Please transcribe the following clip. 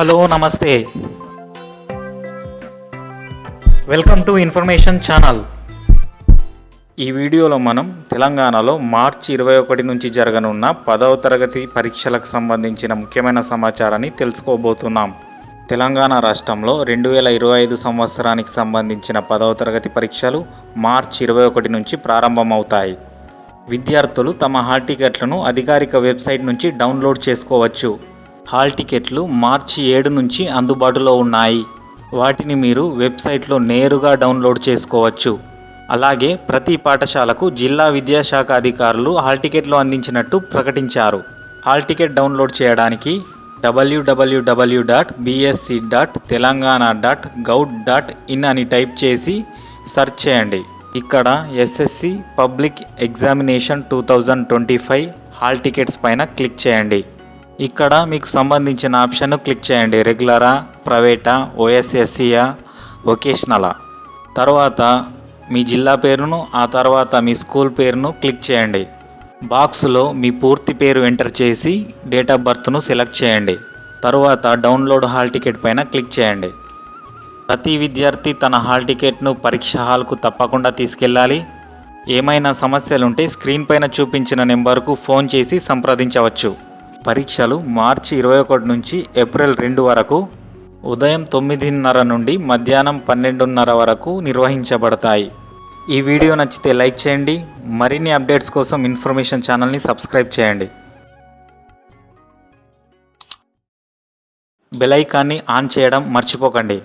Hello నమస్తే. Welcome to information channel ఈ వీడియోలో మనం తెలంగాణలో మార్చి ఇరవై ఒకటి నుంచి జరగనున్న పదవ తరగతి పరీక్షలకు సంబంధించిన ముఖ్యమైన సమాచారాన్ని తెలుసుకోబోతున్నాం. తెలంగాణ రాష్ట్రంలో రెండు వేల ఇరవై ఐదు సంవత్సరానికి సంబంధించిన పదవ తరగతి పరీక్షలు మార్చి ఇరవై ఒకటి నుంచి ప్రారంభమవుతాయి. విద్యార్థులు తమ హాల్ టికెట్లను అధికారిక వెబ్సైట్ నుంచి డౌన్లోడ్ చేసుకోవచ్చు. హాల్ టికెట్లు మార్చి ఏడు నుంచి అందుబాటులో ఉన్నాయి. వాటిని మీరు వెబ్సైట్లో నేరుగా డౌన్లోడ్ చేసుకోవచ్చు. అలాగే ప్రతి పాఠశాలకు జిల్లా విద్యాశాఖ అధికారులు హాల్ టికెట్లు అందించినట్టు ప్రకటించారు. హాల్ టికెట్ డౌన్లోడ్ చేయడానికి డబ్ల్యూడబ్ల్యూడబ్ల్యూ dot BSE dot Telangana dot gov dot in అని టైప్ చేసి సెర్చ్ చేయండి. ఇక్కడ SSC public examination two thousand twenty five hall tickets పైన క్లిక్ చేయండి. ఇక్కడ మీకు సంబంధించిన ఆప్షన్ క్లిక్ చేయండి. రెగ్యులరా ప్రైవేటా ఓఎస్ఎస్సియా వొకేషనలా. తర్వాత మీ జిల్లా పేరును ఆ తర్వాత మీ స్కూల్ పేరును క్లిక్ చేయండి. బాక్స్లో మీ పూర్తి పేరు ఎంటర్ చేసి డేట్ ఆఫ్ బర్త్ను సెలెక్ట్ చేయండి. తరువాత డౌన్లోడ్ హాల్ టికెట్ పైన క్లిక్ చేయండి. ప్రతి విద్యార్థి తన హాల్ టికెట్ను పరీక్ష హాల్కు తప్పకుండా తీసుకెళ్ళాలి. ఏమైనా సమస్యలుంటే స్క్రీన్ పైన చూపించిన నెంబర్కు ఫోన్ చేసి సంప్రదించవచ్చు. పరీక్షలు మార్చి ఇరవై ఒకటి నుంచి ఏప్రిల్ రెండు వరకు ఉదయం తొమ్మిదిన్నర నుండి మధ్యాహ్నం పన్నెండున్నర వరకు నిర్వహించబడతాయి. ఈ వీడియో నచ్చితే లైక్ చేయండి మరిన్ని అప్డేట్స్ కోసం ఇన్ఫర్మేషన్ ఛానల్ని సబ్స్క్రైబ్ చేయండి. బెల్ ఐకాన్ని ఆన్ చేయడం మర్చిపోకండి.